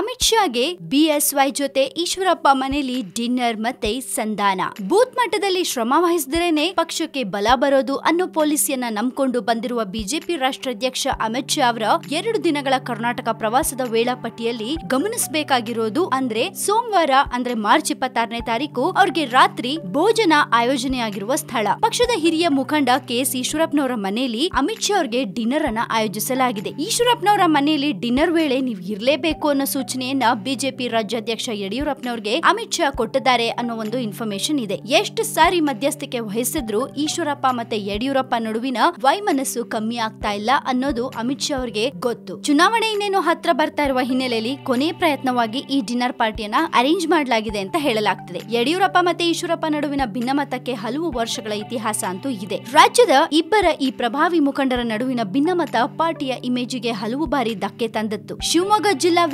Amit ಶಾಗೆ BSY ಜೊತೆ ಈಶ್ವರಪ್ಪ ಮನೆಯಲ್ಲಿ dinner ಮತ್ತೆ ಸಂಧಾನ. ಬೂತ್ ಮಟ್ಟದಲ್ಲಿ ಶ್ರಮ ವಹಿಸಿದ್ರೇನೆ ಪಕ್ಷಕ್ಕೆ ಬಲ ಬರೋದು ಅನ್ನೋ ಪಾಲಿಸಿಯನ್ನ ನಂಬ್ಕೊಂಡು ಬಂದಿರುವ ಬಿಜೆಪಿ ರಾಷ್ಟ್ರಾಧ್ಯಕ್ಷ ಅಮಿತ್ ಶಾ ಅವರ ಎರಡು ದಿನಗಳ ಕರ್ನಾಟಕ ಪ್ರವಾಸದ ವೇಳಾಪಟ್ಟಿಯಲ್ಲಿ ಗಮನಿಸಬೇಕಾಗಿರೋದು ಅಂದ್ರೆ ಸೋಮವಾರ ಅಂದ್ರೆ ಮಾರ್ಚ್ ಇಪ್ಪತ್ತಾರನೇ ತಾರೀಕು ಅವ್ರಿಗೆ ರಾತ್ರಿ ಭೋಜನ ಆಯೋಜನೆಯಾಗಿರುವ ಸ್ಥಳ. ಪಕ್ಷದ ಹಿರಿಯ ಮುಖಂಡ ಕೆ ಎಸ್ ಈಶ್ವರಪ್ಪನವರ ಮನೆಯಲ್ಲಿ ಅಮಿತ್ ಶಾ ಅವರಿಗೆ ಡಿನ್ನರ್ ಅನ್ನ ಆಯೋಜಿಸಲಾಗಿದೆ. ಈಶ್ವರಪ್ಪನವರ ಮನೆಯಲ್ಲಿ ಡಿನ್ನರ್ ವೇಳೆ ನೀವು ಇರಲೇಬೇಕು ಅನ್ನೋ ಸೂಚನೆಯನ್ನ ಬಿಜೆಪಿ ರಾಜ್ಯಾಧ್ಯಕ್ಷ ಯಡಿಯೂರಪ್ಪನವ್ರಿಗೆ ಅಮಿತ್ ಶಾ ಕೊಟ್ಟಿದ್ದಾರೆ ಅನ್ನೋ ಒಂದು ಇನ್ಫಾರ್ಮೇಶನ್ ಇದೆ. ಎಷ್ಟು ಸಾರಿ ಮಧ್ಯಸ್ಥಿಕೆ ವಹಿಸಿದ್ರು ಈಶ್ವರಪ್ಪ ಮತ್ತೆ ಯಡಿಯೂರಪ್ಪ ನಡುವಿನ ವೈಮನಸ್ಸು ಕಮ್ಮಿ ಆಗ್ತಾ ಇಲ್ಲ ಅನ್ನೋದು ಅಮಿತ್ ಶಾ ಅವರಿಗೆ ಗೊತ್ತು. ಚುನಾವಣೆ ಇನ್ನೇನು ಹತ್ರ ಬರ್ತಾ ಇರುವ ಹಿನ್ನೆಲೆಯಲ್ಲಿ ಕೊನೆ ಪ್ರಯತ್ನವಾಗಿ ಈ ಡಿನ್ನರ್ ಪಾರ್ಟಿಯನ್ನ ಅರೇಂಜ್ ಮಾಡಲಾಗಿದೆ ಅಂತ ಹೇಳಲಾಗ್ತಿದೆ. ಯಡಿಯೂರಪ್ಪ ಮತ್ತೆ ಈಶ್ವರಪ್ಪ ನಡುವಿನ ಭಿನ್ನಮತಕ್ಕೆ ಹಲವು ವರ್ಷಗಳ ಇತಿಹಾಸ ಅಂತೂ ಇದೆ. ರಾಜ್ಯದ ಇಬ್ಬರ ಈ ಪ್ರಭಾವಿ ಮುಖಂಡರ ನಡುವಿನ ಭಿನ್ನಮತ ಪಾರ್ಟಿಯ ಇಮೇಜಿಗೆ ಹಲವು ಬಾರಿ ಧಕ್ಕೆ ತಂದಿತ್ತು. ಶಿವಮೊಗ್ಗ ಜಿಲ್ಲಾ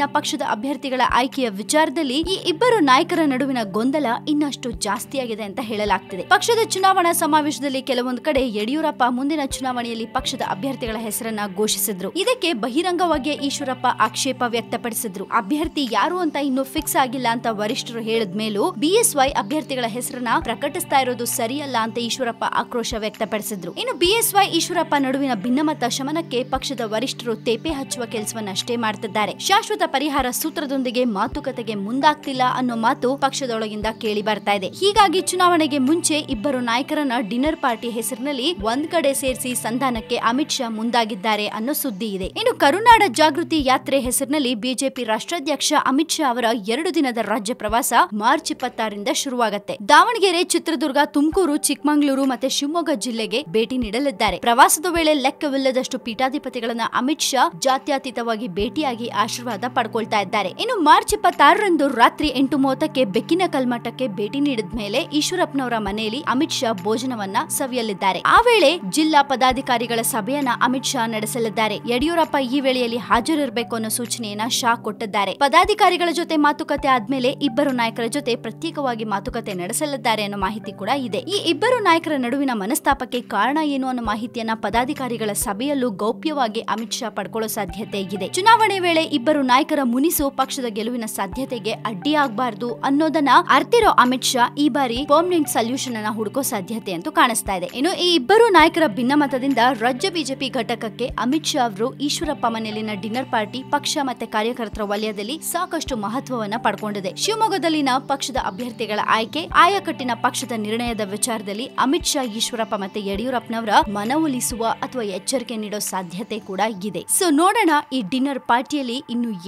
ವ್ಯಾಪ್ತಿಯಲ್ಲಿನ ಪಕ್ಷದ ಅಭ್ಯರ್ಥಿಗಳ ಆಯ್ಕೆಯ ವಿಚಾರದಲ್ಲಿ ಈ ಇಬ್ಬರು ನಾಯಕರ ನಡುವಿನ ಗೊಂದಲ ಇನ್ನಷ್ಟು ಜಾಸ್ತಿಯಾಗಿದೆ ಅಂತ ಹೇಳಲಾಗ್ತಿದೆ. ಪಕ್ಷದ ಚುನಾವಣಾ ಸಮಾವೇಶದಲ್ಲಿ ಕೆಲವೊಂದು ಕಡೆ ಯಡಿಯೂರಪ್ಪ ಮುಂದಿನ ಚುನಾವಣೆಯಲ್ಲಿ ಪಕ್ಷದ ಅಭ್ಯರ್ಥಿಗಳ ಹೆಸರನ್ನ ಘೋಷಿಸಿದ್ರು. ಇದಕ್ಕೆ ಬಹಿರಂಗವಾಗಿ ಈಶ್ವರಪ್ಪ ಆಕ್ಷೇಪ ವ್ಯಕ್ತಪಡಿಸಿದ್ರು. ಅಭ್ಯರ್ಥಿ ಯಾರು ಅಂತ ಇನ್ನು ಫಿಕ್ಸ್ ಆಗಿಲ್ಲ ಅಂತ ವರಿಷ್ಠರು ಹೇಳಿದ ಮೇಲೂ ಬಿಎಸ್ವೈ ಅಭ್ಯರ್ಥಿಗಳ ಹೆಸರನ್ನ ಪ್ರಕಟಿಸ್ತಾ ಇರೋದು ಸರಿಯಲ್ಲ ಅಂತ ಈಶ್ವರಪ್ಪ ಆಕ್ರೋಶ ವ್ಯಕ್ತಪಡಿಸಿದ್ರು. ಇನ್ನು ಬಿಎಸ್ವೈ ಈಶ್ವರಪ್ಪ ನಡುವಿನ ಭಿನ್ನಮತ ಶಮನಕ್ಕೆ ಪಕ್ಷದ ವರಿಷ್ಠರು ತೇಪೆ ಹಚ್ಚುವ ಕೆಲಸವನ್ನಷ್ಟೇ ಮಾಡ್ತಿದ್ದಾರೆ. ಶಾಶ್ವತ ಪರಿಹಾರ ಸೂತ್ರದೊಂದಿಗೆ ಮಾತುಕತೆಗೆ ಮುಂದಾಗ್ತಿಲ್ಲ ಅನ್ನೋ ಮಾತು ಪಕ್ಷದೊಳಗಿಂದ ಕೇಳಿ ಬರ್ತಾ ಇದೆ. ಹೀಗಾಗಿ ಚುನಾವಣೆಗೆ ಮುಂಚೆ ಇಬ್ಬರು ನಾಯಕರನ್ನ ಡಿನ್ನರ್ ಪಾರ್ಟಿ ಹೆಸರಿನಲ್ಲಿ ಒಂದ್ ಕಡೆ ಸೇರಿಸಿ ಸಂಧಾನಕ್ಕೆ ಅಮಿತ್ ಶಾ ಮುಂದಾಗಿದ್ದಾರೆ ಅನ್ನೋ ಸುದ್ದಿ ಇದೆ. ಇನ್ನು ಕರುನಾಡ ಜಾಗೃತಿ ಯಾತ್ರೆ ಹೆಸರಿನಲ್ಲಿ ಬಿಜೆಪಿ ರಾಷ್ಟ್ರಾಧ್ಯಕ್ಷ ಅಮಿತ್ ಶಾ ಅವರ ಎರಡು ದಿನದ ರಾಜ್ಯ ಪ್ರವಾಸ ಮಾರ್ಚ್ ಇಪ್ಪತ್ತಾರರಿಂದ ಶುರುವಾಗುತ್ತೆ. ದಾವಣಗೆರೆ, ಚಿತ್ರದುರ್ಗ, ತುಮಕೂರು, ಚಿಕ್ಕಮಗಳೂರು ಮತ್ತೆ ಶಿವಮೊಗ್ಗ ಜಿಲ್ಲೆಗೆ ಭೇಟಿ ನೀಡಲಿದ್ದಾರೆ. ಪ್ರವಾಸದ ವೇಳೆ ಲೆಕ್ಕವಿಲ್ಲದಷ್ಟು ಪೀಠಾಧಿಪತಿಗಳನ್ನ ಅಮಿತ್ ಶಾ ಜಾತ್ಯತೀತವಾಗಿ ಭೇಟಿಯಾಗಿ ಆಶೀರ್ವಾದ ಪಡ್ಕೊಳ್ತಾ ಇದ್ದಾರೆ. ಇನ್ನು ಮಾರ್ಚ್ ಇಪ್ಪತ್ತಾರರಂದು ರಾತ್ರಿ ಎಂಟು ಮೂವತ್ತಕ್ಕೆ ಬೆಕ್ಕಿನ ಕಲ್ಮಠಕ್ಕೆ ಭೇಟಿ ನೀಡಿದ ಮೇಲೆ ಈಶ್ವರಪ್ಪನವರ ಮನೆಯಲ್ಲಿ ಅಮಿತ್ ಶಾ ಭೋಜನವನ್ನ ಸವಿಯಲಿದ್ದಾರೆ. ಆ ವೇಳೆ ಜಿಲ್ಲಾ ಪದಾಧಿಕಾರಿಗಳ ಸಭೆಯನ್ನ ಅಮಿತ್ ಶಾ ನಡೆಸಲಿದ್ದಾರೆ. ಯಡಿಯೂರಪ್ಪ ಈ ವೇಳೆಯಲ್ಲಿ ಹಾಜರಿರಬೇಕು ಅನ್ನೋ ಸೂಚನೆಯನ್ನ ಶಾ ಕೊಟ್ಟಿದ್ದಾರೆ. ಪದಾಧಿಕಾರಿಗಳ ಜೊತೆ ಮಾತುಕತೆ ಆದ್ಮೇಲೆ ಇಬ್ಬರು ನಾಯಕರ ಜೊತೆ ಪ್ರತ್ಯೇಕವಾಗಿ ಮಾತುಕತೆ ನಡೆಸಲಿದ್ದಾರೆ ಅನ್ನೋ ಮಾಹಿತಿ ಕೂಡ ಇದೆ. ಈ ಇಬ್ಬರು ನಾಯಕರ ನಡುವಿನ ಮನಸ್ತಾಪಕ್ಕೆ ಕಾರಣ ಏನು ಅನ್ನೋ ಮಾಹಿತಿಯನ್ನ ಪದಾಧಿಕಾರಿಗಳ ಸಭೆಯಲ್ಲೂ ಗೌಪ್ಯವಾಗಿ ಅಮಿತ್ ಶಾ ಪಡ್ಕೊಳ್ಳೋ ಸಾಧ್ಯತೆ ಇದೆ. ಚುನಾವಣೆ ವೇಳೆ ಇಬ್ಬರು ನಾಯಕರ ಮುನಿಸು ಪಕ್ಷದ ಗೆಲುವಿನ ಸಾಧ್ಯತೆಗೆ ಅಡ್ಡಿಯಾಗಬಾರದು ಅನ್ನೋದನ್ನ ಅರ್ತಿರೋ ಅಮಿತ್ ಶಾ ಈ ಬಾರಿ ಪರ್ಮನೆಂಟ್ ಸೊಲ್ಯೂಷನ್ ಅನ್ನ ಹುಡುಕೋ ಸಾಧ್ಯತೆ ಅಂತೂ ಕಾಣಿಸ್ತಾ ಇದೆ. ಇನ್ನು ಈ ಇಬ್ಬರು ನಾಯಕರ ಭಿನ್ನಮತದಿಂದ ರಾಜ್ಯ ಬಿಜೆಪಿ ಘಟಕಕ್ಕೆ ಅಮಿತ್ ಶಾ ಅವರು ಈಶ್ವರಪ್ಪ ಮನೆಯಲ್ಲಿನ ಡಿನ್ನರ್ ಪಾರ್ಟಿ ಪಕ್ಷ ಮತ್ತೆ ಕಾರ್ಯಕರ್ತರ ವಲಯದಲ್ಲಿ ಸಾಕಷ್ಟು ಮಹತ್ವವನ್ನ ಪಡ್ಕೊಂಡಿದೆ. ಶಿವಮೊಗ್ಗದಲ್ಲಿನ ಪಕ್ಷದ ಅಭ್ಯರ್ಥಿಗಳ ಆಯ್ಕೆ, ಆಯಕಟ್ಟಿನ ಪಕ್ಷದ ನಿರ್ಣಯದ ವಿಚಾರದಲ್ಲಿ ಅಮಿತ್ ಶಾ, ಈಶ್ವರಪ್ಪ ಮತ್ತೆ ಯಡಿಯೂರಪ್ಪನವರ ಮನವೊಲಿಸುವ ಅಥವಾ ಎಚ್ಚರಿಕೆ ನೀಡೋ ಸಾಧ್ಯತೆ ಕೂಡ ಇದೆ. ಸೊ ನೋಡೋಣ ಈ ಡಿನ್ನರ್ ಪಾರ್ಟಿಯಲ್ಲಿ ಇನ್ನು